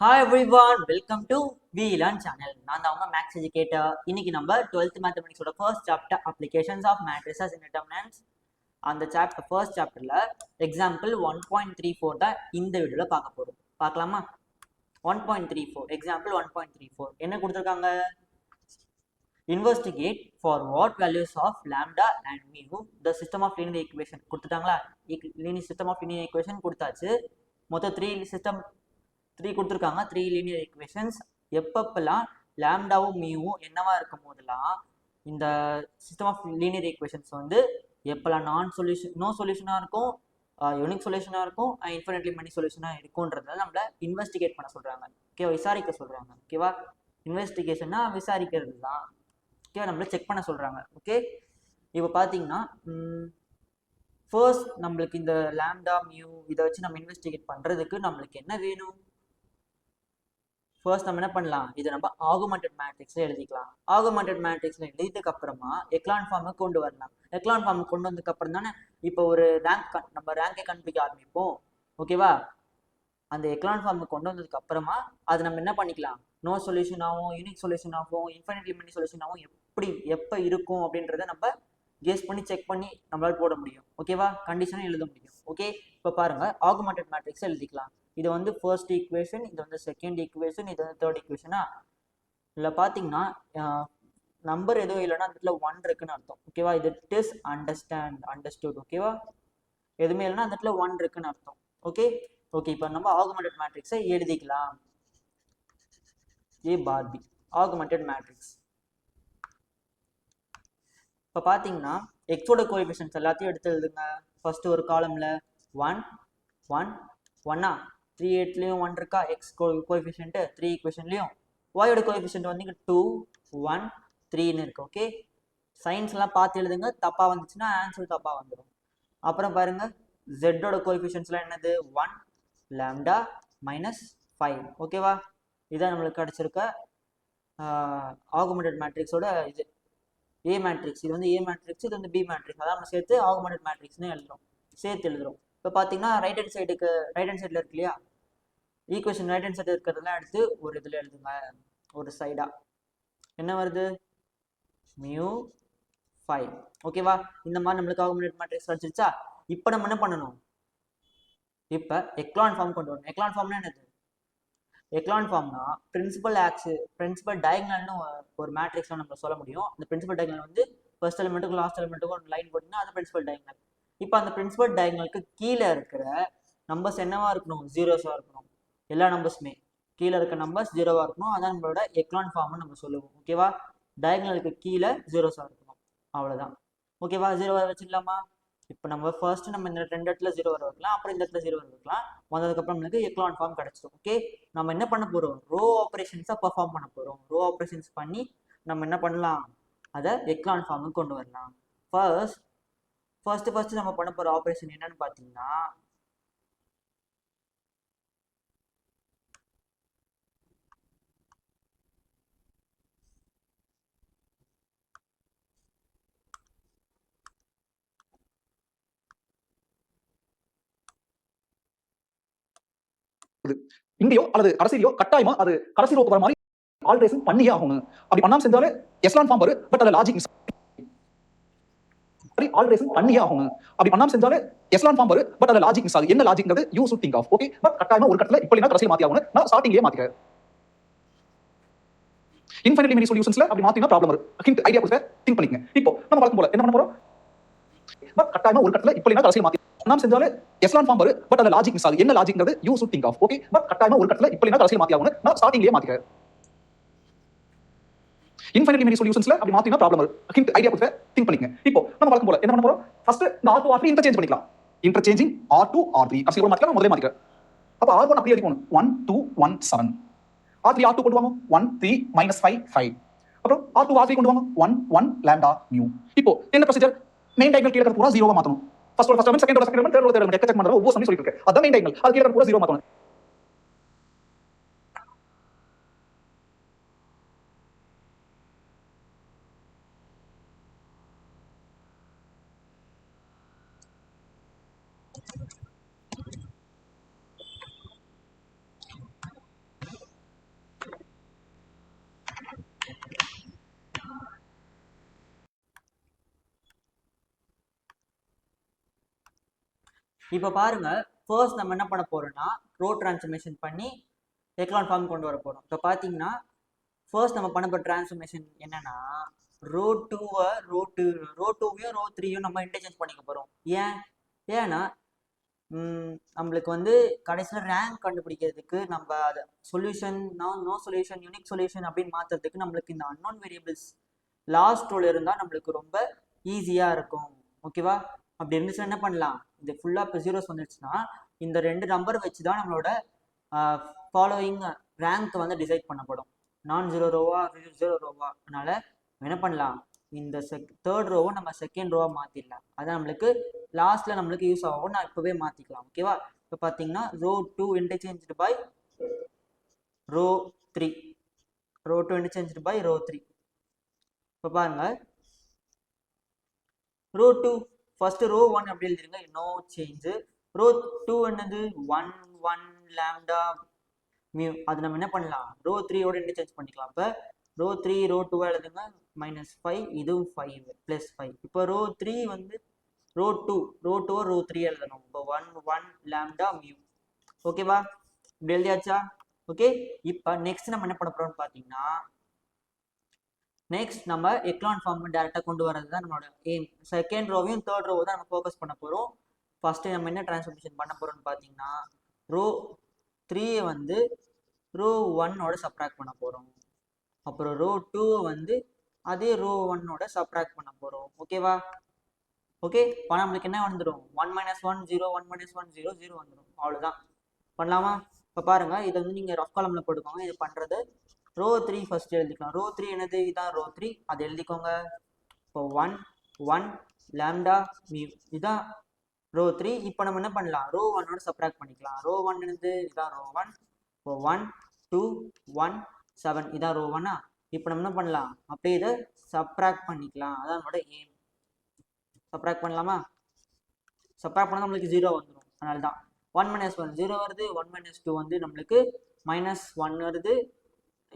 Hi everyone welcome to V learn channel நான் தான் உங்க மேக்ஸ் எஜுகேட்டர் இன்னைக்கு நம்ம twelfth மேத்தமெட்டிக்ஸோட first chapter applications of matrices in determinants அந்த சாப்டர் ஃபர்ஸ்ட் சாப்டர்ல example one point three four தான் இந்த வீடியோவில் பார்க்க போகிறோம் பார்க்கலாமா? One point three four example one point three four என்ன கொடுத்துருக்காங்க? Investigate for what values of lambda and mu the system of linear equation கொடுத்துட்டாங்களா? Linear system of linear equation கொடுத்தாச்சு. மொத்தம் த்ரீ சிஸ்டம் த்ரீ கொடுத்துருக்காங்க. த்ரீ லீனியர் ஈக்குவேஷன்ஸ் எப்பப்பெல்லாம் லேம்டாவும் மியூவும் என்னவா இருக்கும் போதெல்லாம் இந்த சிஸ்டம் ஆஃப் லீனியர் ஈக்குவேஷன்ஸ் வந்து எப்பெல்லாம் நான் சொல்யூஷன் நோ சொல்யூஷனாக இருக்கும் யூனிக் சொல்யூஷனாக இருக்கும் இன்ஃபினிட்லி மணி சொல்யூஷனாக இருக்கும்ன்றத நம்மள இன்வெஸ்டிகேட் பண்ண சொல்கிறாங்க ஓகேவா விசாரிக்க சொல்கிறாங்க ஓகேவா இன்வெஸ்டிகேஷன்னா விசாரிக்கிறது தான். ஓகேவா நம்மள செக் பண்ண சொல்கிறாங்க ஓகே இப்போ பார்த்தீங்கன்னா ஃபர்ஸ்ட் நம்மளுக்கு இந்த லேம்டா மியூ இதை வச்சு நம்ம இன்வெஸ்டிகேட் பண்ணுறதுக்கு நம்மளுக்கு என்ன வேணும்? ஃபர்ஸ்ட் நம்ம என்ன பண்ணலாம்? இதை நம்ம ஆகுமெண்டட் மேட்ரிக்ஸில் எழுதிக்கலாம். ஆகுமெண்டட் மேட்ரிக்ஸில் எழுதியதுக்கு அப்புறமா எக்லான் ஃபார்மை கொண்டு வரலாம். எக்லான் ஃபார்ம் கொண்டு வந்ததுக்கு அப்புறம் தானே இப்போ ஒரு ரேங்க் நம்ம ரேங்கை கண்டுபிடிக்க ஆரம்பிப்போம். ஓகேவா அந்த எக்லான் ஃபார்மை கொண்டு வந்ததுக்கு அப்புறமா அது நம்ம என்ன பண்ணிக்கலாம்? நோ சொல்யூஷன் ஆகும் யூனிக் சொல்யூஷன் ஆகும் இன்ஃபினிட்லி மெனி சொல்யூஷன் ஆகும் எப்படி எப்போ இருக்கும் அப்படின்றத நம்ம கேஸ் பண்ணி செக் பண்ணி நம்மளால் போட முடியும். ஓகேவா கண்டிஷனும் எழுத முடியும். ஓகே இப்போ பாருங்க ஆகுமெண்டட் மேட்ரிக்ஸ் எழுதிக்கலாம். இது வந்து ஃபர்ஸ்ட் ஈக்குவேஷன் இது வந்து செகண்ட் ஈக்குவேஷன் இது வந்து தேர்ட் ஈக்குவேஷனா இதில் பார்த்தீங்கன்னா நம்பர் எதுவும் இல்லைன்னா அந்த இடத்துல ஒன் இருக்குன்னு அர்த்தம். ஓகேவா இது டிஸ் அண்டர்ஸ்டாண்ட் அண்டர்ஸ்டுட் ஓகேவா எதுவுமே இல்லைன்னா அந்த இடத்துல ஒன் இருக்குன்னு அர்த்தம். ஓகே ஓகே இப்போ நம்ம ஆகுமெண்டட் மேட்ரிக்ஸை எழுதிக்கலாம். ஏ பார்பி ஆகுமெண்டட் மேட்ரிக்ஸ் இப்போ பார்த்தீங்கன்னா எக்ஸோட கோஎஃபிஷியன்ஸ் எல்லாத்தையும் எடுத்து எழுதுங்க. ஃபர்ஸ்ட் ஒரு காலமில் ஒன் ஒன் ஒன்னா த்ரீ எயிட்லேயும் ஒன் இருக்கா? எக்ஸ் கோஎஃபிஷியன்ட்டு த்ரீ ஈக்குவேஷன்லையும் ஒயோட கோஎஃபிஷியன்ட் வந்து இங்கே டூ ஒன் த்ரீன்னு இருக்குது ஓகே சயின்ஸ்லாம் பார்த்து எழுதுங்க. தப்பாக வந்துச்சுன்னா ஆன்சர் தப்பாக வந்துடும் அப்புறம் பாருங்கள் ஜெட்டோட கோஎஃபிஷியன்ஸ்லாம் என்னது? ஒன் லேம்டா மைனஸ் ஃபைவ் ஓகேவா இதான் நம்மளுக்கு கிடச்சிருக்க ஆகுமெண்டட் மேட்ரிக்ஸோட இது. ஏ மேட்ரிக்ஸ் இது வந்து ஏ மேட்ரிக்ஸ் இது வந்து பி மேட்ரிக்ஸ் அதான் நம்ம சேர்த்து ஆகுமெண்டட் மேட்ரிக்ஸ்னு எழுதுறோம். சேர்த்து எழுதுறோம். இப்போ பார்த்தீங்கன்னா ரைட் ஹேண்ட் சைடுக்கு ரைட் ஹேண்ட் சைடில் இருக்கு இல்லையா? ஈக்குவேஷன் ரைட் ஹேண்ட் சைடு இருக்கிறதுலாம் எடுத்து ஒரு இதில் எழுதுங்க. ஒரு சைடாக என்ன வருது? மியூ ஃபைவ் ஓகேவா இந்த மாதிரி நம்மளுக்கு ஆகுமெண்ட் மேட்ரிக்ஸ் கிடச்சிருச்சா இப்போ நம்ம என்ன பண்ணணும்? இப்போ எக்லான் ஃபார்ம் கொண்டு வரணும். எக்லான் ஃபார்ம்னா என்னது? எக்லான் ஃபார்ம்னா பிரின்சிபல் ஆக்ஸ் பிரின்சிபல் டயக்னல்னு ஒரு மேட்ரிக்ஸ்ல நம்ம சொல்ல முடியும். அந்த பிரின்சிபல் டயக்னல் வந்து ஃபர்ஸ்ட் எலிமெண்ட்டுக்கும் லாஸ்ட் எலிமெண்ட்டுக்கும் ஒரு லைன் போட்டிங்கன்னா அது பிரின்சிபல் டயக்னல் இப்போ அந்த பிரின்சிபல் டயக்னலுக்கு கீழே இருக்கிற நம்பர்ஸ் என்னவா இருக்கணும்? ஜீரோஸாக இருக்கணும். எல்லா நம்பர்ஸுமே கீழே இருக்க நம்பர்ஸ் ஜீரோவாக இருக்கணும். அதான் நம்மளோட எக்லான் ஃபார்ம்னு நம்ம சொல்லுவோம். ஓகேவா டயக்னலுக்கு கீழே ஜீரோஸாக இருக்கணும். அவ்வளோதான் ஓகேவா ஜீரோவாக வச்சுக்கலாமா இப்போ நம்ம ஃபர்ஸ்ட் நம்ம இந்த ரெண்டு இடத்துல ஜீரோ வர வைக்கலாம் அப்புறம் இந்த இடத்துல ஜீரோ வர வைக்கலாம் வந்ததுக்கப்புறம் நம்மளுக்கு எக்லான் ஃபார்ம் கிடச்சிடும் ஓகே நம்ம என்ன பண்ண போகிறோம் ரோ ஆப்ரேஷன்ஸாக பர்ஃபார்ம் பண்ண போகிறோம் ரோ ஆப்ரேஷன்ஸ் பண்ணி நம்ம என்ன பண்ணலாம்? அதை எக்லான் ஃபார்முக்கு கொண்டு வரலாம். ஃபர்ஸ்ட் ஃபர்ஸ்ட் ஃபர்ஸ்ட் நம்ம பண்ண போகிற ஆப்ரேஷன் என்னன்னு பார்த்தீங்கன்னா வருது இங்கேயோ அல்லது கடைசியிலயோ கட்டாயமா அது கடைசி ரோக்கு வர மாதிரி ஆல்ட்ரேஷன் பண்ணியே ஆகணும். அப்படி பண்ணாம செஞ்சாலே எஸ்லான் ஃபார்ம் வரும் பட் அது லாஜிக் ஆல்ட்ரேஷன் பண்ணியே ஆகணும். அப்படி பண்ணாம செஞ்சாலே எஸ்லான் ஃபார்ம் வரும் பட் அது லாஜிக் மிஸ் ஆகுது என்ன லாஜிக்ங்கிறது you should think of okay but கட்டாயமா ஒரு கட்டத்தில் இப்படி கடைசியில் மாத்தி ஆகணும். நான் ஸ்டார்டிங்லேயே மாத்திக்கிறேன். இன்ஃபினிட்லி மெனி சொல்யூஷன்ஸ்ல அப்படி மாத்தினா ப்ராப்ளம் வரும். ஹிண்ட் ஐடியா கொடுத்த திங்க் பண்ணிக்கங்க. இப்போ நம்ம வழக்கம் போல என்ன பண்ண போறோம்? பட் கட்டாயமா ஒரு கட்டத்தில் இப்படி கடைசியில் மாத்தி நாம் செஞ்சாலே எஸ்லான் ஃபார்ம் வரும் பட் அந்த லாஜிக் மிஸ் ஆகுது. என்ன லாஜிக்ங்கிறது you should think of okay but கட்டாயமா ஒரு கட்டத்தில் இப்படி கடைசியில் மாத்தி ஆகணும் நான் ஸ்டார்டிங்லேயே மாத்திக்கிறேன். இன்ஃபினிட்லி மெனி சொல்யூஷன்ஸ்ல அப்படி மாத்தினா ப்ராப்ளம் வரும் ஹிண்ட் ஐடியா கொடுத்த திங்க் பண்ணிக்கங்க. இப்போ நம்ம வழக்கம் போல என்ன பண்ண போறோம்? ஃபர்ஸ்ட் இந்த R two R three interchange பண்ணிக்கலாம் interchanging R two R three கடைசி மாத்திக்கலாம் முதலே மாத்திக்கிறேன். அப்போ ஆர் ஒன் அப்படியே போகணும் one two one seven R three R two கொண்டு வாங்க one three minus five five அப்புறம் ஆர் டூ ஆர் த்ரீ கொண்டு வாங்க ஒன் ஒன் லேண்டா நியூ இப்போ என்ன ப்ரொசீஜர் மெயின் டைம் கீழே பூரா ஜீரோவா மாத்தணும். ஃபர்ஸ்ட் ஒரு ஃபர்ஸ்ட் செகண்ட் ஒரு செகண்ட் தேர்ட் தேர்ட் ஒவ்வொரு சமயம் சொல்லிட்டு இருக்கு அதான் மெயின் டைகல் அது கீழே பூரா ஜீரோ மாத்தணும் இப்போ பாருங்க ஃபர்ஸ்ட் நம்ம என்ன பண்ண போறோம்னா ரோ டிரான்ஸ்ஃபர்மேஷன் பண்ணி எக்லான் ஃபார்ம் கொண்டு வர போறோம். இப்போ பார்த்தீங்கன்னா ஃபர்ஸ்ட் நம்ம பண்ண போகிற டிரான்ஸ்ஃபர்மேஷன் என்னன்னா ரோ டூவை ரோ டூ ரோ டூவையும் ரோ த்ரீயும் நம்ம இன்டர்சேஞ்ச் பண்ணிக்க போகிறோம் ஏன்? ஏன்னா நம்மளுக்கு வந்து கடைசியில் ரேங்க் கண்டுபிடிக்கிறதுக்கு நம்ம அதை solution no no solution unique solution அப்படின்னு மாற்றுறதுக்கு நம்மளுக்கு இந்த அன்னோன் வேரியபிள்ஸ் லாஸ்ட் ரோல் இருந்தால் நம்மளுக்கு ரொம்ப ஈஸியாக இருக்கும். ஓகேவா அப்படி இருந்துச்சுன்னா என்ன பண்ணலாம்? இது ஃபுல்லாக இப்போ ஜீரோஸ் வந்துடுச்சுன்னா இந்த ரெண்டு நம்பர் வச்சு தான் நம்மளோட ஃபாலோயிங் ரேங்க் வந்து டிசைட் பண்ணப்படும். நான் ஜீரோ ரோவா ஜீரோ ரோவா அதனால் என்ன பண்ணலாம்? இந்த செக் தேர்ட் ரோவை நம்ம செகண்ட் ரோவா மாற்றிடலாம் அது நம்மளுக்கு லாஸ்ட்டில் நம்மளுக்கு யூஸ் ஆகும். நான் இப்போவே மாற்றிக்கலாம் ஓகேவா இப்போ பார்த்தீங்கன்னா row two interchange by row three row two interchange by row three இப்போ பாருங்கள் row two first row one அப்படி எழுதிருங்க. நோ சேஞ்சு ரோ டூ என்னது? ஒன் ஒன் லேம்டா மியூ அது நம்ம என்ன பண்ணலாம்? ரோ த்ரீயோட இன்டர்சேஞ்ச் பண்ணிக்கலாம். இப்போ ரோ த்ரீ ரோ டூ எழுதுங்க. மைனஸ் ஃபைவ் இதுவும் ஃபைவ் ப்ளஸ் ஃபைவ் இப்போ ரோ த்ரீ வந்து row two row two row three எழுதணும். இப்போ ஒன் ஒன் லேம்டா மியூ ஓகேவா இப்படி எழுதியாச்சா? ஓகே இப்போ நெக்ஸ்ட் நம்ம என்ன பண்ண போகிறோம்னு பார்த்தீங்கன்னா நெக்ஸ்ட் நம்ம எக்லான் ஃபார்ம் டேரெக்டாக கொண்டு வரது தான் நம்மளோட எய்ம் செகண்ட் ரோவையும் தேர்ட் ரோவை தான் நம்ம ஃபோக்கஸ் பண்ண போகிறோம் ஃபஸ்ட்டு நம்ம என்ன டிரான்ஸ்ஃபர்மேஷன் பண்ண போகிறோம்னு பார்த்தீங்கன்னா ரோ த்ரீயை வந்து ரோ ஒன்னோட சப்ராக்ட் பண்ண போகிறோம் அப்புறம் ரோ டூவை வந்து அதே ரோ ஒன்னோட சப்ராக்ட் பண்ண போகிறோம் ஓகேவா ஓகே இப்போ நம்மளுக்கு என்ன வந்துடும் one minus one zero one minus one zero zero வந்துடும் அவ்வளோதான் பண்ணலாமா? இப்போ பாருங்கள் இதை வந்து நீங்கள் ரஃப் காலமில் போட்டுக்கோங்க. இது பண்ணுறது ரோ த்ரீ ஃபர்ஸ்ட் எழுதிக்கலாம். ரோ த்ரீ என்னது? இதான் ரோ த்ரீ அதை எழுதிக்கோங்க. இப்போ ஒன் ஒன் லேம்டா மியூ இதான் ரோ த்ரீ இப்போ நம்ம என்ன பண்ணலாம்? ரோ ஒன்னோட சப்ராக்ட் பண்ணிக்கலாம். ரோ ஒன் என்னது? இதான் ரோ ஒன் இப்போ ஒன் டூ ஒன் செவன் இதான் ரோ ஒன்னா இப்போ நம்ம என்ன பண்ணலாம்? அப்படியே இதை சப்ராக்ட் பண்ணிக்கலாம். அதான் நம்மளோட எய்ம் சப்ராக்ட் பண்ணலாமா? சப்ராக்ட் பண்ணால் நம்மளுக்கு ஜீரோ வந்துடும் அதனால தான் ஒன் மைனஸ் ஒன் ஜீரோ வருது. ஒன் மைனஸ் டூ வந்து நம்மளுக்கு மைனஸ் ஒன் வருது.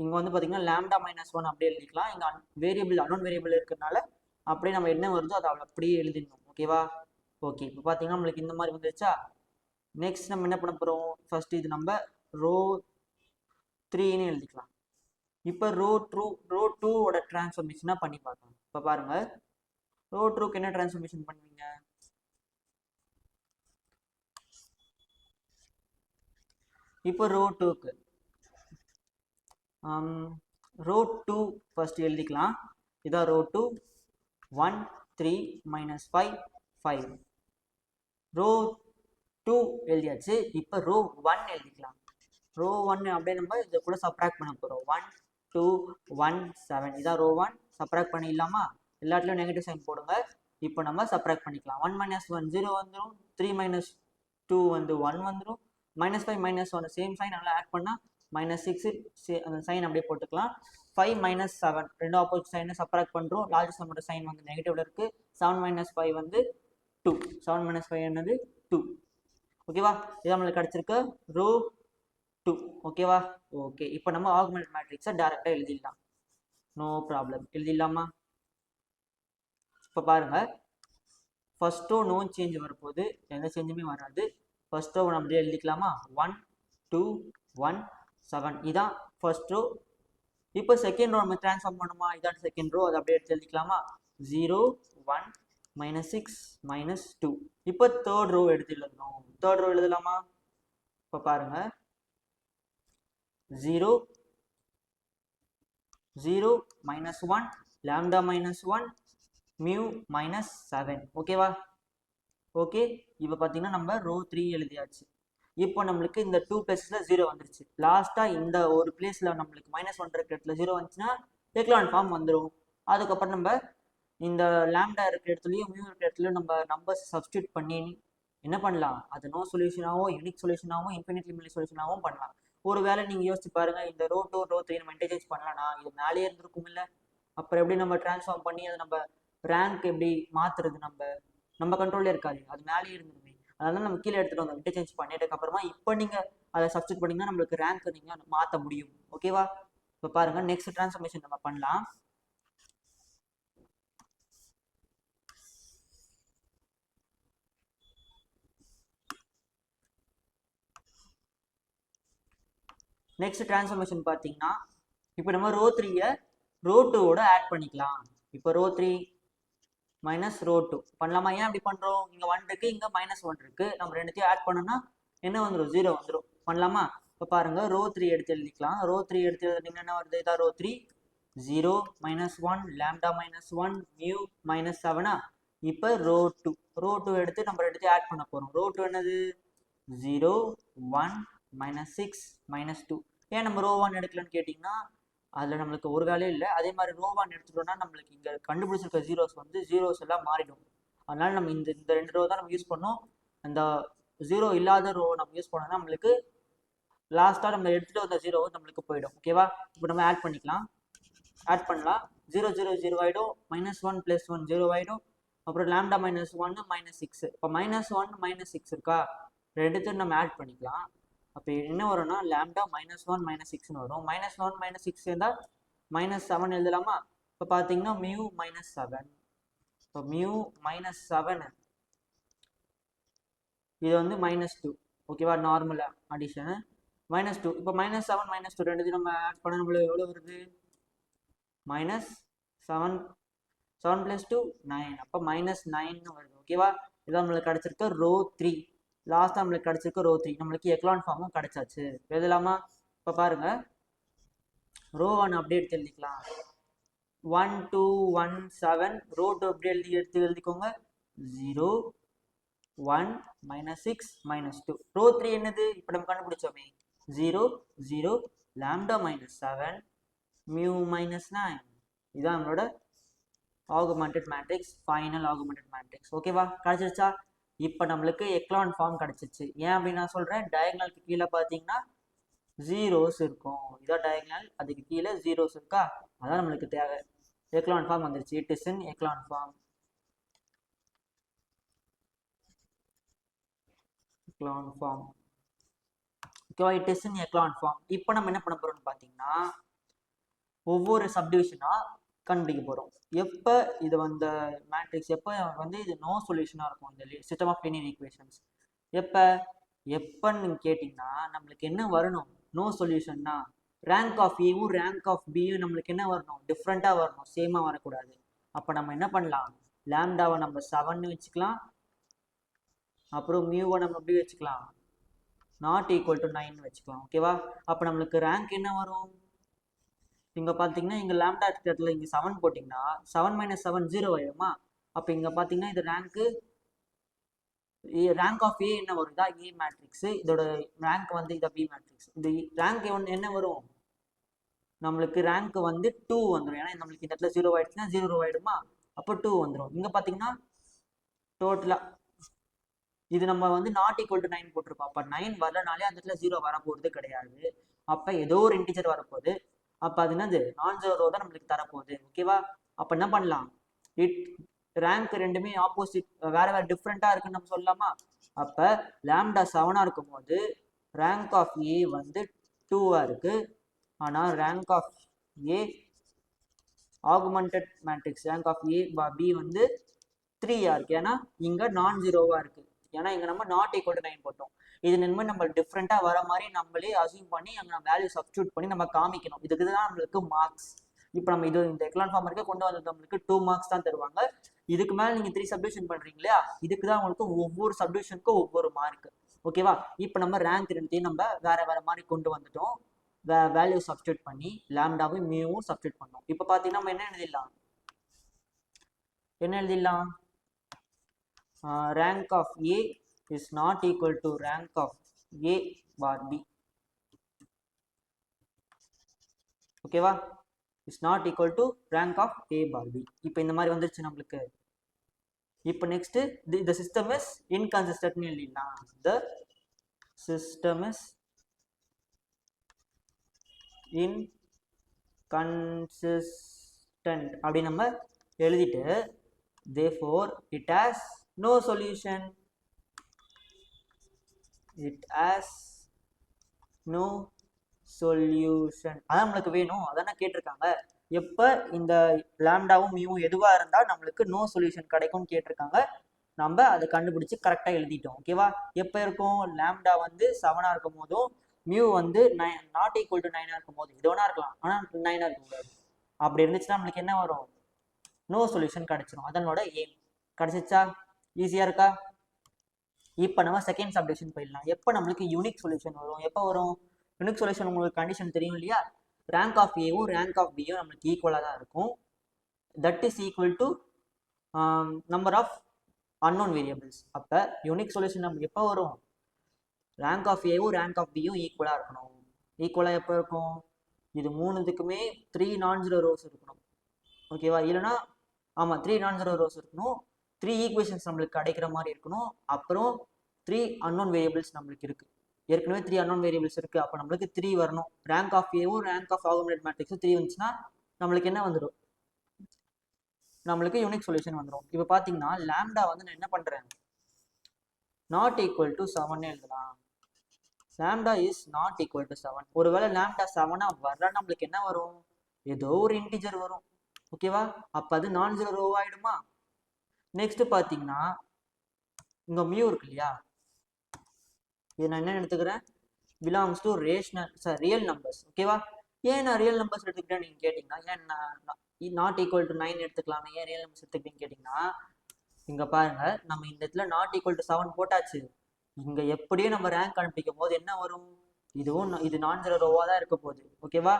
இங்கே வந்து பார்த்தீங்கன்னா லேம்டா மைனஸ் ஒன் அப்படியே எழுதிக்கலாம். இங்கே வேரியபிள் அன்னோன் வேரியபிள் இருக்கிறதுனால அப்படியே நம்ம என்ன வருதோ அதை அப்படியே எழுதிடணும். ஓகேவா ஓகே இப்போ பார்த்தீங்கன்னா நம்மளுக்கு இந்த மாதிரி வந்துருச்சா? நெக்ஸ்ட் நம்ம என்ன பண்ண போகிறோம் ஃபர்ஸ்ட் இது நம்ம ரோ த்ரீன்னு எழுதிக்கலாம். இப்போ ரோ ட்ரூ ரோ டூவோட டிரான்ஸ்ஃபர்மேஷனாக பண்ணி பார்க்கலாம். இப்போ பாருங்கள் ரோ ட்ரூக்கு என்ன டிரான்ஸ்ஃபர்மேஷன் பண்ணுவீங்க? இப்போ ரோ டூக்கு ரோ டூ ஃபஸ்ட்டு எழுதிக்கலாம். இதான் row two one three minus five five row two எழுதியாச்சு. இப்போ ரோ ஒன் எழுதிக்கலாம். ரோ ஒன் அப்படியே நம்ம இதை கூட சப்ராக்ட் பண்ண போகிறோம் ஒன் டூ ஒன் செவன் இதான் ரோ ஒன் சப்ராக்ட் பண்ணிடலாமா? எல்லாத்துலேயும் நெகட்டிவ் சைன் போடுங்க. இப்போ நம்ம சப்ராக்ட் பண்ணிக்கலாம். ஒன் மைனஸ் ஒன் ஜீரோ வந்துடும் த்ரீ மைனஸ் டூ வந்து ஒன் வந்துடும் minus five minus one same sign நல்லா ஆட் பண்ணால் மைனஸ் சிக்ஸ் அந்த சைன் அப்படியே போட்டுக்கலாம். ஃபைவ் மைனஸ் செவன் ரெண்டு ஆப்போசிட் சைனை சப்ராக்ட் பண்ணுறோம் லார்ஜஸ்ட் நம்பரோட சைன் வந்து நெகட்டிவ்ல இருக்குது செவன் மைனஸ் ஃபைவ் வந்து டூ செவன் மைனஸ் ஃபைவ் என்னது? டூ ஓகேவா இது நம்மளுக்கு கிடச்சிருக்கு. ரோ டூ ஓகேவா ஓகே இப்போ நம்ம ஆகுமெண்ட் மேட்ரிக்ஸை டேரெக்டாக எழுதிடலாம். நோ ப்ராப்ளம் எழுதிடலாமா? இப்போ பாருங்கள் ஃபஸ்ட்டோ நோ சேஞ்ச் வரப்போகுது. எந்த சேஞ்சுமே வராது. ஃபஸ்ட்டோ நம்ம அப்படியே எழுதிக்கலாமா? ஒன் டூ ஒன் செவன் இதான் ஃபர்ஸ்ட் ரோ இப்போ செகண்ட் ரோ நம்ம ட்ரான்ஸ்ஃபார்ம் பண்ணுமா? இதான் செகண்ட் ரோ அதை அப்படியே எடுத்து எழுதிக்கலாமா? Zero one minus six minus two இப்போ தேர்ட் ரோ எடுத்து எழுதணும். தேர்ட் ரோ எழுதலாமா? இப்போ பாருங்க. Zero zero minus one lambda minus one mu minus seven ஓகேவா ஓகே இப்போ பார்த்தீங்கன்னா நம்ம ரோ த்ரீ எழுதியாச்சு. இப்போ நம்மளுக்கு இந்த டூ பிளேஸில் ஜீரோ வந்துருச்சு. லாஸ்ட்டாக இந்த ஒரு பிளேஸில் நம்மளுக்கு மைனஸ் ஒன் இருக்கிற இடத்துல ஜீரோ வந்துச்சுன்னா எக்லான் ஃபார்ம் வந்துடும் அதுக்கப்புறம் நம்ம இந்த லேம்டா இருக்கிற இடத்துலையும் மியூ இருக்கிற இடத்துலையும் நம்ம நம்பர்ஸ் சப்ஸ்டியூட் பண்ணி என்ன பண்ணலாம்? அது நோ சொல்யூஷனாகவும் யூனிக் சொல்யூஷனாகவும் இன்ஃபினிட் லிமிட் சொல்யூஷனாகவும் பண்ணலாம். ஒரு வேளை நீங்கள் யோசிச்சு பாருங்க இந்த ரோ டூ ரோ த்ரீ நம்ம இன்டர்சேஞ்ச் பண்ணலாம்னா இது மேலேயே இருந்திருக்கும் இல்லை அப்புறம் எப்படி நம்ம ட்ரான்ஸ்ஃபார்ம் பண்ணி அதை நம்ம ரேங்க் எப்படி மாற்றுறது நம்ம? நம்ம கண்ட்ரோலே இருக்காது. அது மேலேயே இருந்துருக்கு அதனால நம்ம கீழே எடுத்துகிட்டு வந்தோம் இன்டர்சேஞ்ச் பண்ணிட்டதுக்கு அப்புறமா இப்போ நீங்கள் அதை சப்ஸ்டியூட் பண்ணிங்கன்னா நம்மளுக்கு ரேங்க் நீங்கள் மாற்ற முடியும். ஓகேவா இப்போ பாருங்கள் நெக்ஸ்ட் டிரான்ஸ்ஃபர்மேஷன் நம்ம பண்ணலாம். நெக்ஸ்ட் டிரான்ஸ்ஃபர்மேஷன் பார்த்தீங்கன்னா இப்போ நம்ம ரோ த்ரீயை ரோ டூவோட ஆட் பண்ணிக்கலாம். இப்போ row three minus row two பண்ணலாமா? ஏன் அப்படி பண்ணுறோம் இங்கே ஒன் இருக்குது இங்கே மைனஸ் ஒன் இருக்குது நம்ம ரெண்டுத்தையும் ஆட் பண்ணோம்னா என்ன வந்துடும் ஜீரோ வந்துடும் பண்ணலாமா? இப்போ பாருங்கள் ரோ த்ரீ எடுத்து எழுதிக்கலாம். ரோ த்ரீ எடுத்து எழுதினீங்கன்னா என்ன வருது? இதான் row three zero minus one lambda minus one mu minus செவனா இப்போ ரோ டூ ரோ டூ எடுத்து நம்ம ரெண்டுத்தையும் ஆட் பண்ண போகிறோம் ரோ டூ என்னது? Zero one minus six minus two ஏன் நம்ம ரோ ஒன் எடுக்கலன்னு கேட்டிங்கன்னா அதில் நம்மளுக்கு ஒரு வேலையும் இல்லை. அதே மாதிரி ரோ ஒன் எடுத்துட்டோம்னா நம்மளுக்கு இங்கே கண்டுபிடிச்சிருக்க ஜீரோஸ் வந்து ஜீரோஸ் எல்லாம் மாறிடும். அதனால நம்ம இந்த இந்த ரெண்டு ரோ தான் நம்ம யூஸ் பண்ணோம். அந்த ஜீரோ இல்லாத ரோ நம்ம யூஸ் பண்ணோம்னா நம்மளுக்கு லாஸ்ட்டாக நம்ம எடுத்துகிட்டு வந்த ஜீரோ நம்மளுக்கு போயிடும். ஓகேவா இப்போ நம்ம ஆட் பண்ணிக்கலாம். ஆட் பண்ணலாம். ஜீரோ ஜீரோ ஜீரோ ஆகிடும் minus one plus one zero ஆகிடும் அப்புறம் லேம்டா மைனஸ் ஒன்று மைனஸ் சிக்ஸ் இப்போ மைனஸ் ஒன் மைனஸ் சிக்ஸ் இருக்கா? ரெண்டுத்தையும் நம்ம ஆட் பண்ணிக்கலாம். அப்போ என்ன வரும்னா லேம்டா மைனஸ் ஒன் மைனஸ் சிக்ஸ்னு வரும். மைனஸ் ஒன் மைனஸ் சிக்ஸ் இருந்தால் மைனஸ் செவன் எழுதலாமா? இப்போ பார்த்தீங்கன்னா மியூ மைனஸ் செவன் இப்போ மியூ மைனஸ் செவனு இது வந்து மைனஸ் டூ ஓகேவா நார்மலாக அடிஷனு மைனஸ் டூ இப்போ மைனஸ் செவன் மைனஸ் டூ ரெண்டுத்தையும் நம்ம ஆட் பண்ண நம்மளுக்கு எவ்வளோ வருது? Minus seven seven plus two nine அப்போ மைனஸ் நைன்னு வருது. ஓகேவா இதான் நம்மளுக்கு கிடச்சிருக்க ரோ த்ரீ லாஸ்ட்டாக நம்மளுக்கு கிடச்சிருக்க ரோ த்ரீ நம்மளுக்கு எக்லான் ஃபார்மும் கிடச்சாச்சு. எழுதலாமா இப்போ பாருங்க. ரோ ஒன் அப்படியே எடுத்து எழுதிக்கலாம். One two one seven row two அப்படியே எழுதி எடுத்து எழுதிக்கோங்க. Zero one minus six minus two row three என்னது? இப்போ நம்ம கண்டுபிடிச்சோமே. Zero zero lambda minus seven mu minus nine இதுதான் நம்மளோட augmented matrix final augmented matrix ஓகேவா கிடச்சிருச்சா? இப்போ நம்மளுக்கு எக்லான் ஃபார்ம் கிடச்சிச்சு. ஏன் அப்படின்னு நான் சொல்கிறேன் டயக்னலுக்கு கீழே பார்த்தீங்கன்னா ஜீரோஸ் இருக்கும். இதான் டயக்னல் அதுக்கு கீழே ஜீரோஸ் இருக்கா? அதான் நம்மளுக்கு தேவை. எக்லான் ஃபார்ம் வந்துருச்சு. It is in echelon form echelon form ஓகேவா it is in echelon form இப்போ நம்ம என்ன பண்ண போகிறோம்னு பார்த்தீங்கன்னா ஒவ்வொரு சப்டிவிஷனாக கண்டுபிடிக்க போகிறோம் எப்போ இது வந்த மேட்ரிக்ஸ் எப்போ வந்து இது நோ சொல்யூஷனாக இருக்கும் இந்த சிஸ்டம் ஆஃப் லீனியர் ஈக்குவேஷன்ஸ் எப்போ? எப்பன்னு கேட்டிங்கன்னா நம்மளுக்கு என்ன வரணும்? நோ சொல்யூஷன்னா ரேங்க் ஆஃப் ஏவும் ரேங்க் ஆஃப் பியும் நம்மளுக்கு என்ன வரணும்? டிஃப்ரெண்ட்டாக வரணும். சேமாக வரக்கூடாது. அப்போ நம்ம என்ன பண்ணலாம்? லேம்டாவை நம்ம செவன்னு வச்சுக்கலாம். அப்புறம் மியூவை நம்ம எப்படி வச்சுக்கலாம். நாட் ஈக்குவல் டு நைன் வச்சுக்கலாம். ஓகேவா அப்போ நம்மளுக்கு ரேங்க் என்ன வரும்? இங்கே பார்த்தீங்கன்னா இங்கே லேம்டா இடத்துல இங்கே செவன் போட்டிங்கன்னா செவன் மைனஸ் செவன் ஜீரோ ஆயிடுமா அப்போ இங்கே பார்த்தீங்கன்னா இது ரேங்க்கு ரேங்க் ஆஃப் ஏ என்ன வருதா ஏ மேட்ரிக்ஸ் இதோட ரேங்க் வந்து இதை பி மேட்ரிக்ஸ் இந்த ரேங்க் என்ன வரும்? நம்மளுக்கு ரேங்க் வந்து டூ வந்துடும் ஏன்னா நம்மளுக்கு இந்த இடத்துல ஜீரோ ஆயிடுச்சுன்னா ஜீரோ ஆயிடுமா? அப்போ டூ வந்துடும் இங்கே பார்த்தீங்கன்னா டோட்டலாக இது நம்ம வந்து நாட் ஈக்குவல் டு நைன் போட்டிருக்கோம். அப்போ நைன் வரலனாலே அந்த இடத்துல ஜீரோ வரப்போகிறது கிடையாது. அப்போ ஏதோ ஒரு இன்டிஜர் வரப்போகுது. அப்போ அது என்னது? நான் ஜீரோ தான் நம்மளுக்கு தரப்போகுது ஓகேவா அப்போ என்ன பண்ணலாம்? இட் ரேங்க் ரெண்டுமே ஆப்போசிட் வேற வேற டிஃப்ரெண்ட்டாக இருக்குன்னு நம்ம சொல்லலாமா? அப்போ லேம்டா செவனாக இருக்கும் போது ரேங்க் ஆஃப் ஏ வந்து டூவாக இருக்குது ஆனால் rank of A augmented matrix rank of A B வந்து த்ரீயாக இருக்குது ஏன்னா இங்கே நான் ஜீரோவாக இருக்குது ஏன்னா இங்கே நம்ம நாட் ஈக்குவல் டு நைன் போட்டோம். இது இனிமேல் நம்ம டிஃப்ரெண்ட்டாக வர மாதிரி நம்மளே அசியூம் பண்ணி அங்கே வேல்யூ சப்ஸ்டியூட் பண்ணி நம்ம காமிக்கணும். இதுக்கு தான் நம்மளுக்கு மார்க்ஸ் இப்போ நம்ம இது இந்த எக்லான் ஃபார்ம் இருக்க கொண்டு வந்தது நம்மளுக்கு டூ மார்க்ஸ் தான் தருவாங்க. இதுக்கு மேலே நீங்கள் த்ரீ சப்டியூஷன் பண்ணுறீங்க இல்லையா? இதுக்கு தான் உங்களுக்கு ஒவ்வொரு சப்டியூஷனுக்கும் ஒவ்வொரு மார்க் ஓகேவா இப்போ நம்ம ரேங்க் ரெண்டுத்தையும் நம்ம வேற வேற மாதிரி கொண்டு வந்துட்டோம். வே வேல்யூ சப்ஸ்டியூட் பண்ணி லேம்டாவும் மியூவும் சப்ஸ்டியூட் பண்ணோம். இப்போ பார்த்தீங்கன்னா நம்ம என்ன எழுதிடலாம்? என்ன எழுதிடலாம்? Rank of A is not equal to rank of A bar B ஓகேவா is not equal to rank of A bar B இப்போ இந்த மாதிரி வந்துருச்சு நம்மளுக்கு. இப்போ நெக்ஸ்ட் த சிஸ்டம் இஸ் இன்கன்சிஸ்டன்ட்னு எழுதிடலாம். த சிஸ்டம் இஸ் இன்கன்சிஸ்டன்ட் அப்படி நம்ம எழுதிட்டு therefore it has no solution it has no solution அதான் நம்மளுக்கு வேணும். அதானே கேட்டிருக்காங்க. எப்போ இந்த லேம்டாவும் மியூவும் எதுவாக இருந்தால் நம்மளுக்கு நோ சொல்யூஷன் கிடைக்கும்னு கேட்டிருக்காங்க. நம்ம அதை கண்டுபிடிச்சி கரெக்டாக எழுதிட்டோம். ஓகேவா எப்போ இருக்கும்? லேம்டா வந்து செவனாக இருக்கும் போதும் மியூ வந்து நைன் நாட் ஈக்குவல் டு நைனாக இருக்கும் போது இது வேணா இருக்கலாம். ஆனால் நைனாக இருக்கக்கூடாது அப்படி இருந்துச்சுன்னா நம்மளுக்கு என்ன வரும்? நோ சொல்யூஷன் கிடைச்சிரும். அதனோட எய்ம் கிடைச்சிச்சா? ஈஸியாக இருக்கா? இப்போ நம்ம செகண்ட் சப்டிவிஷன் போயிடலாம். எப்போ நம்மளுக்கு யூனிக் சொல்யூஷன் வரும்? எப்போ வரும்? யூனிக் சொல்யூஷன் உங்களுக்கு கண்டிஷன் தெரியும் இல்லையா? ரேங்க் ஆஃப் ஏவும் ரேங்க் ஆஃப் பியும் நம்மளுக்கு ஈக்குவலாக தான் இருக்கும். That is equal to number of unknown variables அப்போ யூனிக் சொல்யூஷன் நமக்கு எப்போ வரும்? ரேங்க் ஆஃப் ஏவும் ரேங்க் ஆஃப் பியும் ஈக்குவலாக இருக்கணும். ஈக்குவலாக எப்போ இருக்கும்? இது மூணுத்துக்குமே த்ரீ நான் ஜீரோ ரோஸ் இருக்கணும். ஓகேவா இல்லைனா ஆமாம் த்ரீ நான் ஜீரோ ரோஸ் இருக்கணும். த்ரீ ஈக்குவேஷன்ஸ் நம்மளுக்கு கிடைக்கிற மாதிரி இருக்கணும். அப்புறம் த்ரீ அன்னோன் வேரியபிள்ஸ் நம்மளுக்கு இருக்குது ஏற்கனவே த்ரீ அன்னோன் வேரியபிள்ஸ் இருக்குது அப்போ நம்மளுக்கு த்ரீ வரணும். ரேங்க் ஆஃப் ஏவும் ரேங்க் ஆஃப் ஆகுமேட் மேட்ரிக்ஸும் த்ரீ வந்துச்சுன்னா நம்மளுக்கு என்ன வந்துடும் நம்மளுக்கு யூனிக் சொல்யூஷன் வந்துடும் இப்போ பார்த்தீங்கன்னா லேம்டா வந்து நான் என்ன பண்ணுறேன் நாட் ஈக்குவல் டு செவன் எழுதலாம். Lambda is not equal to seven ஒருவேளை லேம்டா செவனாக வர நம்மளுக்கு என்ன வரும்? ஏதோ ஒரு இன்டிஜர் வரும். ஓகேவா அப்போ அது நான் ஜீரோ ரோ ஆகிடுமா நெக்ஸ்ட் பார்த்தீங்கன்னா இங்கே மியூ இருக்கு இல்லையா? இது நான் என்ன எடுத்துக்கிறேன்? Belongs to rational sir real numbers ஓகேவா ஏன் நான் ரியல் நம்பர்ஸ் எடுத்துக்கிட்டேன் நீங்கள் கேட்டிங்கன்னா ஏன் நான் நாட் ஈக்குவல் டு நைன் எடுத்துக்கலாமே ஏன் ரியல் நம்பர்ஸ் எடுத்துக்கிட்டீங்கன்னு கேட்டிங்கன்னா இங்கே பாருங்கள் நம்ம இந்த இடத்துல நாட் ஈக்குவல் டு செவன் போட்டாச்சு. இங்கே எப்படியும் நம்ம ரேங்க் கண்டுபிடிக்கும் போது என்ன வரும்? இதுவும் இது நான் ஜீரோ ரோவாக தான் இருக்க போகுது ஓகேவா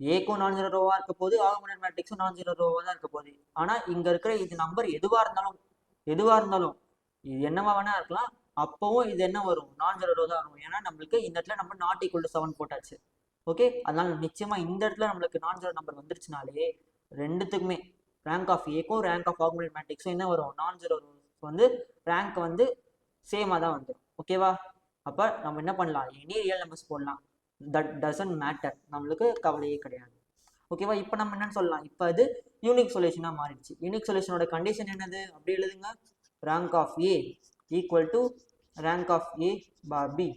ஏக்கும் நான் ஜீரோ ரோவாக இருக்க போது ஆகுமனட் மேட்ரிக்ஸும் நான் ஜீரோ ரோவாக தான் இருக்க போகுது. ஆனால் இங்கே இருக்கிற இது நம்பர் எதுவாக இருந்தாலும் எதுவாக இருந்தாலும் இது என்னவா வேணா இருக்கலாம். அப்போவும் இது என்ன வரும்? நான் ஜீரோ ரோ தான் வரும். ஏன்னா நம்மளுக்கு இந்த இடத்துல நம்ம நாட் ஈக்குவல் டு செவன் போட்டாச்சு. ஓகே அதனால நிச்சயமாக இந்த இடத்துல நம்மளுக்கு நான் ஜீரோ நம்பர் வந்துருச்சுனாலே ரெண்டுத்துக்குமே ரேங்க் ஆஃப் ஏக்கும் ரேங்க் ஆஃப் ஆகுமனட் மேட்ரிக்ஸும் என்ன வரும்? நான் ஜீரோ வந்து ரேங்க் வந்து சேமாக தான் வந்துடும் ஓகேவா அப்போ நம்ம என்ன பண்ணலாம்? எனி ரியல் நம்பர்ஸ் போடலாம். தட் டசன்ட் மேட்டர் நம்மளுக்கு கவலையே கிடையாது. ஓகேவா இப்போ நம்ம என்னன்னு சொல்லலாம். இப்போ அது யூனிக் சொல்யூஷனாக மாறிடுச்சு. யூனிக் சொல்யூஷனோட கண்டிஷன் என்னது? அப்படி எழுதுங்க. Rank of A equal to rank of A bar B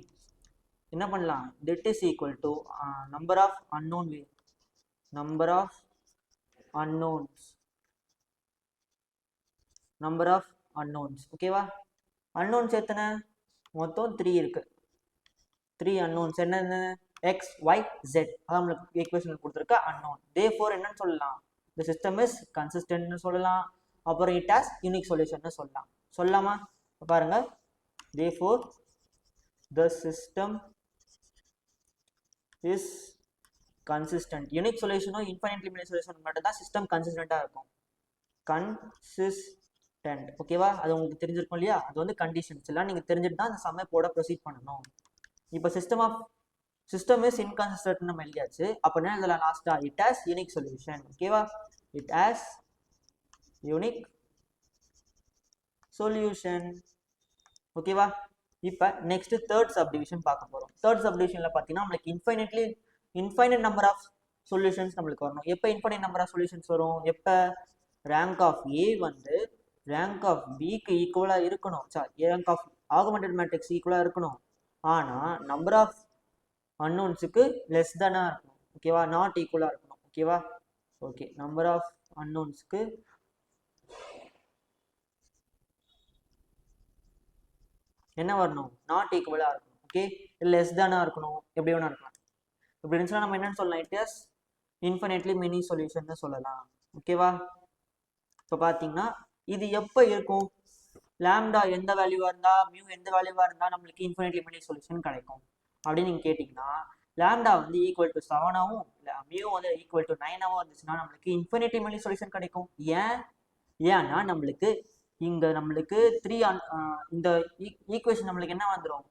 என்ன பண்ணலாம்? That is equal to number of unknown way number of unknowns number of unknowns ஓகேவா அன்னோன்ஸ் எத்தனை? மொத்தம் த்ரீ இருக்கு. த்ரீ அன்னோன்ஸ் என்னென்ன? எக்ஸ் ஒய் ஜெட் அதான் நம்மளுக்கு equation கொடுத்துருக்க அன்னோன் தே ஃபோர் என்னன்னு சொல்லலாம். இந்த சிஸ்டம் இஸ் கன்சிஸ்டன்ட்னு சொல்லலாம். அப்புறம் இட் ஹாஸ் யூனிக் சொல்யூஷன் சொல்லலாம். சொல்லலாமா? இப்போ பாருங்க. Therefore the system is consistent unique சொல்யூஷனும் infinite limit solution மட்டும் தான் சிஸ்டம் கன்சிஸ்டண்ட்டாக இருக்கும். கன்சிஸ்டன்ட் ஓகேவா அது உங்களுக்கு தெரிஞ்சிருக்கும் இல்லையா? அது வந்து கண்டிஷன்ஸ் எல்லாம் நீங்கள் தெரிஞ்சுட்டு தான் அந்த சம்மை போட ப்ரொசீட் பண்ணணும். இப்போ system of system is inconsistent நம்ம எழுதியாச்சு. அப்போ என்ன லாஸ்ட்டாக இட் ஹாஸ் யூனிக் சொல்யூஷன் ஓகேவா இட் ஹாஸ் யூனிக் சொல்யூஷன் ஓகேவா இப்போ நெக்ஸ்ட் தேர்ட் சப்டிவிஷன் பார்க்க போகிறோம் தேர்ட் சப்டிவிஷனில் பார்த்தீங்கன்னா நம்மளுக்கு infinitely infinite number of solutions நம்மளுக்கு வரணும். எப்போ இன்ஃபைனட் நம்பர் ஆஃப் சொல்யூஷன்ஸ் வரும்? எப்போ? ரேங்க் ஆஃப் ஏ வந்து ரேங்க் ஆஃப் பிக்கு ஈக்குவலாக இருக்கணும். Sir rank of augmented matrix ஈக்குவலாக இருக்கணும். ஆனால் நம்பர் ஆஃப் அன்னோன்ஸுக்கு லெஸ் தானாக இருக்கணும். ஓகேவா நாட் ஈக்குவலாக இருக்கணும். ஓகேவா ஓகே நம்பர் ஆஃப் அன்னோன்ஸுக்கு என்ன வரணும்? நாட் ஈக்குவலாக இருக்கணும். ஓகே லெஸ் தானாக இருக்கணும். எப்படி வேணா இருக்கலாம். இப்படி இருந்துச்சுன்னா நம்ம என்னன்னு சொல்லலாம்? It is infinitely many solution சொல்லலாம். ஓகேவா இப்போ பார்த்தீங்கன்னா இது எப்போ இருக்கும்? லேம்டா எந்த வேல்யூவாக இருந்தால் மியூ எந்த வேல்யூவாக இருந்தால் நம்மளுக்கு இன்ஃபினிட்லி மினி சொல்யூஷன் கிடைக்கும். அப்படின்னு நீங்கள் கேட்டிங்கன்னா லேம்டா வந்து ஈக்குவல் டு செவனாகவும் மியூ வந்து ஈக்குவல் டு நைனாகவும் இருந்துச்சுன்னா நம்மளுக்கு இன்ஃபினிட்லி மினி சொல்யூஷன் கிடைக்கும். ஏன்? ஏன்னா நம்மளுக்கு இங்கே நம்மளுக்கு த்ரீ இந்த e, ஈக்குவேஷன் நம்மளுக்கு என்ன வந்துடும்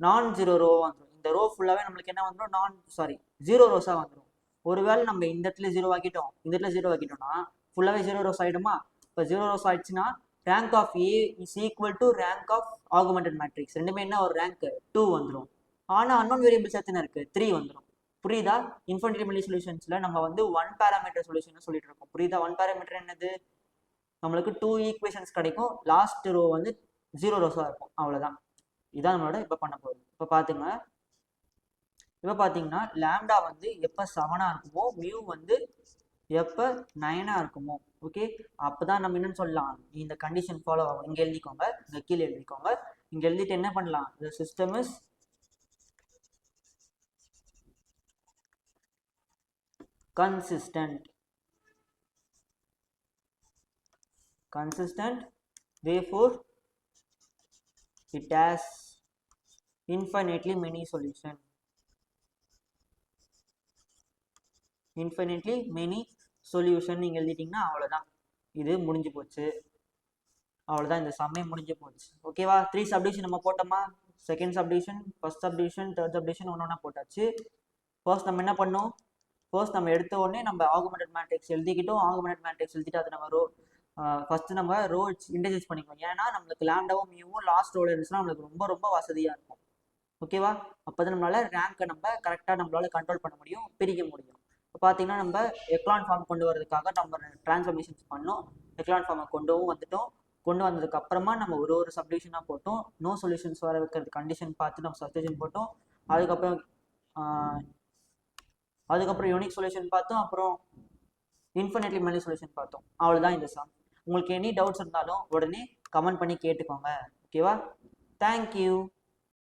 நான் ஜீரோ ரோ வந்துடும் இந்த ரோ ஃபுல்லாகவே நம்மளுக்கு என்ன வந்துடும் நான் சாரி ஜீரோ ரோஸாக வந்துடும் ஒருவேளை நம்ம இந்த இடத்துல ஜீரோ ஆக்கிட்டோம். இந்த இடத்துல ஜீரோ ஆக்கிட்டோம்னா ஃபுல்லாகவே ஜீரோ ரோஸ் ஆகிடுமா இப்போ ஜீரோ ரோஸ் ஆயிடுச்சுன்னா rank of A is equal to rank of augmented matrix ரெண்டுமே என்ன ஒரு ரேங்க் டூ வந்துடும் ஆனால் அன்னோன் வேரியபிள்ஸ் எத்தனை இருக்குது த்ரீ வந்துடும் புரியுதா? இன்ஃபன்டிலிமிலி சொல்யூஷன்ஸில் நம்ம வந்து ஒன் பேராமீட்டர் சொல்யூஷன் சொல்லிட்டு இருக்கோம். புரியுதா? ஒன் பேராமீட்டர் என்னது? நம்மளுக்கு டூ ஈக்குவேஷன்ஸ் கிடைக்கும். லாஸ்ட் ரோ வந்து ஜீரோ ரோஸாக இருக்கும். அவ்வளோதான் இதான் நம்மளோட இப்போ பண்ண போகுது இப்போ பார்த்துங்க இப்போ பார்த்தீங்கன்னா லேம்டா வந்து எப்போ செவனாக இருக்குமோ மியூ வந்து எப்போ நைனாக இருக்குமோ. ஓகே அப்போ தான் நம்ம என்னன்னு சொல்லலாம். இந்த கண்டிஷன் ஃபாலோ ஆகும். இங்கே எழுதிக்கோங்க. இங்கே கீழே எழுதிக்கோங்க. இங்கே எழுதிட்டு என்ன பண்ணலாம்? இந்த system is consistent. Consistent therefore it has infinitely many solution. Infinitely many solution நீங்க எழுதிட்டீங்கன்னா அவ்வளோதான் இது முடிஞ்சு போச்சு. அவ்வளோதான் இந்த சம்மே முடிஞ்சு போச்சு. ஓகேவா த்ரீ சப்டிவிஷன் நம்ம போட்டோமா? Second subdivision first subdivision third subdivision ஒன்று ஒன்றா போட்டாச்சு. ஃபர்ஸ்ட் நம்ம என்ன பண்ணோம்? ஃபர்ஸ்ட் நம்ம எடுத்த உடனே நம்ம ஆகுமெண்டட் மேட்ரிக்ஸ் எழுதிக்கிட்டோம். ஆகுமெண்டட் மேட்ரிக்ஸ் எழுதிட்டு அது நம்ம ரோ ஃபர்ஸ்ட் நம்ம ரோ இன்டர்சேஞ்ச் பண்ணிக்கணும். ஏன்னா நம்மளுக்கு லேண்டாவும் மியூவும் லாஸ்ட் ரோல இருந்துச்சுன்னா நம்மளுக்கு ரொம்ப ரொம்ப வசதியாக இருக்கும். ஓகேவா அப்போ தான் நம்மளால ரேங்கை நம்ம கரெக்டாக நம்மளால கண்ட்ரோல் பண்ண முடியும் பிரிக்க முடியும். இப்போ பார்த்தீங்கன்னா நம்ம எக்லான் ஃபார்ம் கொண்டு வரதுக்காக நம்ம டிரான்ஸ்ஃபர்மேஷன்ஸ் பண்ணோம். எக்லான் ஃபார்மை கொண்டும் வந்துட்டோம். கொண்டு வந்ததுக்கு அப்புறமா நம்ம ஒரு ஒரு சப்டிஷனாக போட்டோம். நோ சொல்யூஷன்ஸ் வர வைக்கிறது கண்டிஷன் பார்த்து நம்ம சப்டிஷன் போட்டோம். அதுக்கப்புறம் அதுக்கப்புறம் யூனிக் சொல்யூஷன் பார்த்தோம். அப்புறம் இன்ஃபினிட்லி மெனி சொல்யூஷன் பார்த்தோம். அவ்வளோதான் இந்த சாங் உங்களுக்கு எனி டவுட்ஸ் இருந்தாலும் உடனே கமெண்ட் பண்ணி கேட்டுக்கோங்க. ஓகேவா தேங்க்யூ